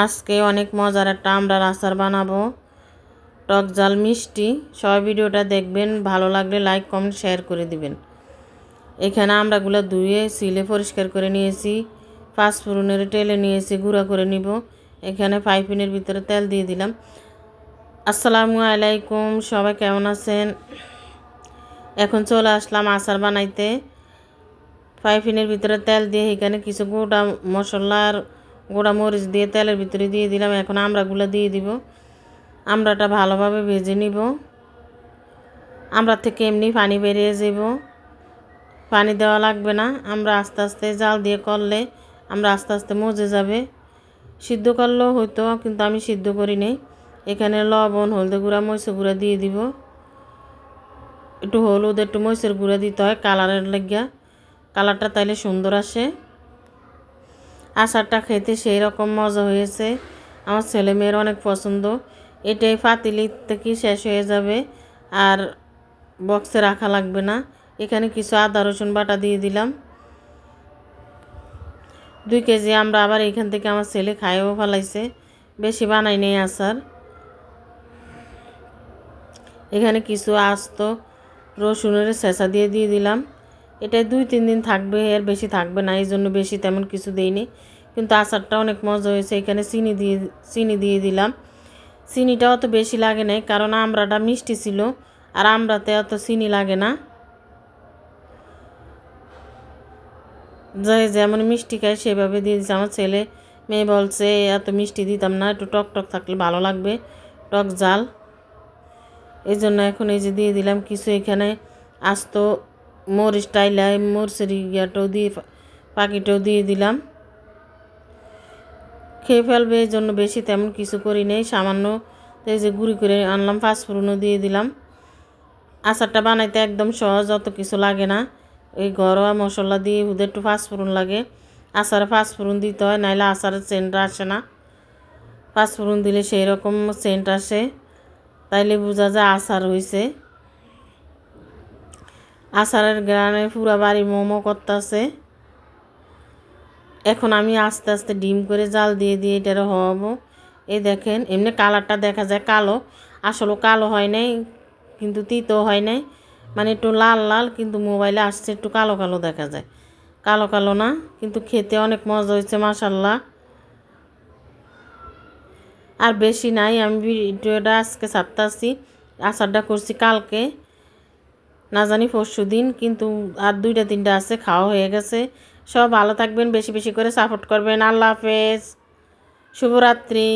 আজকে অনেক মজার একটা আমড়ার আচার বানাবো। টক জাল মিষ্টি, সবাই ভিডিওটা দেখবেন, ভালো লাগলে লাইক কমেন্ট শেয়ার করে দিবেন। এখানে আমড়াগুলো ধুয়ে, সিলে পরিষ্কার করে নিয়েছি। পাঁচফোড়নের টেলে নিয়েছি, গুঁড়া করে নিব। এখানে পাইপিনের ভিতরে তেল দিয়ে দিলাম। আসসালামু আলাইকুম, সবাই কেমন আছেন? এখন চলে আসলাম আচার বানাইতে। পাইপিনের ভিতরে তেল দিয়ে এখানে কিছু গোটা মশলার গোড়া মরিচ দিয়ে তেলের ভিতরে দিয়ে দিলাম। এখন আমড়াগুলো দিয়ে দিব। আমড়াটা ভালোভাবে ভেজে নিব। আমরা থেকে এমনি পানি বেরিয়ে যাব। পানি দেওয়া লাগবে না। আমরা আস্তে আস্তে জাল দিয়ে করলে আমরা আস্তে আস্তে মজে যাবে। সিদ্ধ করলেও হয়তো কিন্তু আমি সিদ্ধ করি নেই এখানে লবণ, হলদে গুঁড়া, মরিচের গুঁড়া দিয়ে দিব। একটু হলুদ, একটু মরিচের গুঁড়া দিতে হয় কালারের লাগিয়া। কালারটা তাইলে সুন্দর আসে। আচারটা খেতে সেই রকম মজা হয়েছে। আমার ছেলে মেয়ের অনেক পছন্দ। এটাই ফাতিলি থেকে শেষ হয়ে যাবে। আর বক্সে রাখা লাগবে না। এখানে কিছু আদা, রসুন বাটা দিয়ে দিলাম। দুই কেজি আমরা আবার এখান থেকে আমার ছেলে খাইও ফেলাইছে। বেশি বানাই নেই আচার। এখানে কিছু আস্ত রসুনের শেষা দিয়ে দিয়ে দিলাম। এটা দুই, তিন দিন থাকবে, এর বেশি থাকবে না, এই জন্য বেশি তেমন কিছু দিইনি। কিন্তু আচারটা অনেক মজা হয়েছে, এখানে চিনি দিয়ে চিনি দিয়ে দিলাম। চিনিটা অত বেশি লাগে নাই, কারণ আমড়াটা মিষ্টি ছিল, আর আমড়াতে অত চিনি লাগে না। যে যেমন মিষ্টি খায় সেভাবে দিয়ে দিচ্ছে আমার ছেলে মেয়ে বলছে, এত মিষ্টি দিতাম না, একটু টক টক থাকলে ভালো লাগবে, টক জাল এই জন্য এখন এই যে দিয়ে দিলাম কিছু এখানে আস্ত মরিচ টাইলাই মরিচের ইয়াটাও দিয়ে পাখিটাও দিয়ে দিলাম। খেয়ে ফেলবে এই জন্য বেশি তেমন কিছু করি নেই, সামান্য এই যে গুঁড়ি করে আনলাম, পাঁচফোড়নও দিয়ে দিলাম। আচারটা বানাইতে একদম সহজ, অত কিছু লাগে না। এই ঘরোয়া মশলা দিয়ে হুদের একটু পাঁচফোড়ন লাগে। আচারে পাঁচফোড়ন দিতে হয় নাহলে আচারের সেন্ট আসে না। পাঁচফোড়ন দিলে সেই রকম সেন্ট আসে। তাইলে বোঝা যায় আচার হয়েছে আচারের গ্রানে পুরা বাড়ি মোমো করতেছে। এখন আমি আস্তে আস্তে ডিম করে জাল দিয়ে দিয়ে এটার হওয়াবো। এই দেখেন, এমনি কালারটা দেখা যায় কালো। আসলে কালো হয় নাই, কিন্তু তিতো হয় নাই। মানে একটু লাল লাল, কিন্তু মোবাইলে আসছে একটু কালো কালো দেখা যায়। কালো কালো না, কিন্তু খেতে অনেক মজা হয়েছে মাসাল্লাহ আর বেশি নাই, আমি ভিডিওটা আজকে ছাড়তে আসছি আচারটা করছি কালকে। না জানি পরশু দিন, কিন্তু আর দুইটা, তিনটা আছে, খাওয়া হয়ে গেছে। সব ভালো থাকবেন, বেশি বেশি করে সাপোর্ট করবেন। আল্লাহ হাফেজ। শুভরাত্রি।